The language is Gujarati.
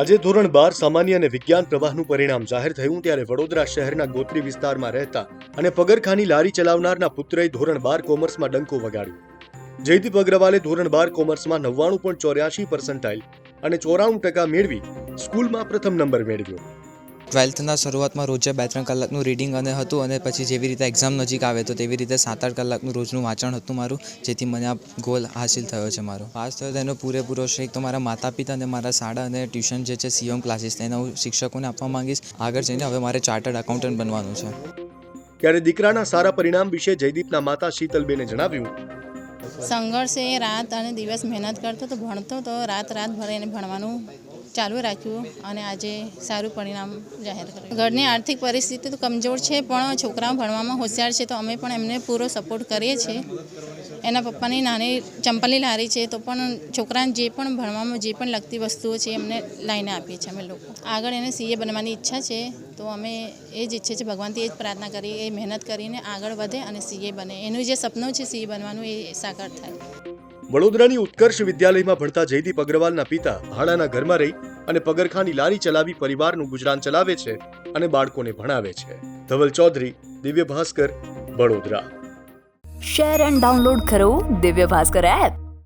આજે ધોરણ બાર સામાન્ય અને વિજ્ઞાન પ્રવાહનું પરિણામ જાહેર થયું ત્યારે વડોદરા શહેરના ગોત્રી વિસ્તારમાં રહેતા અને પગરખાની લારી ચલાવનારના પુત્રએ ધોરણ બાર કોમર્સમાં ડંકો વગાડ્યો. જયદીપ અગ્રવાલે ધોરણ બાર કોમર્સમાં નવ્વાણું પોઈન્ટ ચોર્યાસી પર્સન્ટાઇલ અને ચોરાણું ટકા મેળવી સ્કૂલમાં પ્રથમ નંબર મેળવ્યો. ટ્વેલ્થના શરૂઆતમાં રોજે બે ત્રણ કલાકનું રીડિંગ અને હતું અને પછી જેવી રીતે એક્ઝામ નજીક આવે તો તેવી રીતે સાત આઠ કલાકનું રોજનું વાંચન હતું મારું, જેથી મને આ ગોલ હાસિલ થયો છે મારો. પાસ થયો તેનો પૂરેપૂરો શ્રેક તો મારા માતા પિતા અને મારા શાળા અને ટ્યુશન જે છે સીએમ ક્લાસીસ તેના હું શિક્ષકોને આપવા માંગીશ. આગળ જઈને હવે મારે ચાર્ટર્ડ એકાઉન્ટન્ટ બનવાનું છે. ત્યારે દીકરાના સારા પરિણામ વિશે જયદીપના માતા શીતલબેને જણાવ્યું સંઘર્ષ એ રાત અને દિવસ મહેનત કરતો તો ભણતો તો રાત રાત ભરે એને ભણવાનું ચાલુ રાખ્યું અને આજે સારું પરિણામ જાહેર કર્યું. ઘરની આર્થિક પરિસ્થિતિ તો કમજોર છે, પણ છોકરાઓ ભણવામાં હોશિયાર છે તો અમે પણ એમને પૂરો સપોર્ટ કરીએ છીએ. એના પપ્પાની નાની ચંપલી લારી છે તો પણ છોકરાને જે પણ ભણવામાં જે પણ લગતી વસ્તુઓ છે એમને લાઈને આપીએ છીએ અમે લોકો. આગળ એને સીએ બનવાની ઈચ્છા છે તો અમે એ જ ઈચ્છે છે, ભગવાનથી એ જ પ્રાર્થના કરીએ, એ મહેનત કરીને આગળ વધે અને સીએ બને. એનું જે સપનું છે સીએ બનવાનું એ સાકાર થાય. વડોદરાની ઉત્કર્ષ વિદ્યાલયમાં ભણતા જયદીપ અગ્રવાલના પિતા ભાડાના ઘરમાં રહી અને પગરખાની લારી ચલાવી પરિવારનું ગુજરાન ચલાવે છે અને બાળકોને ભણાવે છે. Dhaval Chaudhari Divya Bhaskar Vadodara. Share and download કરો દિવ્ય ભાસ્કર એપ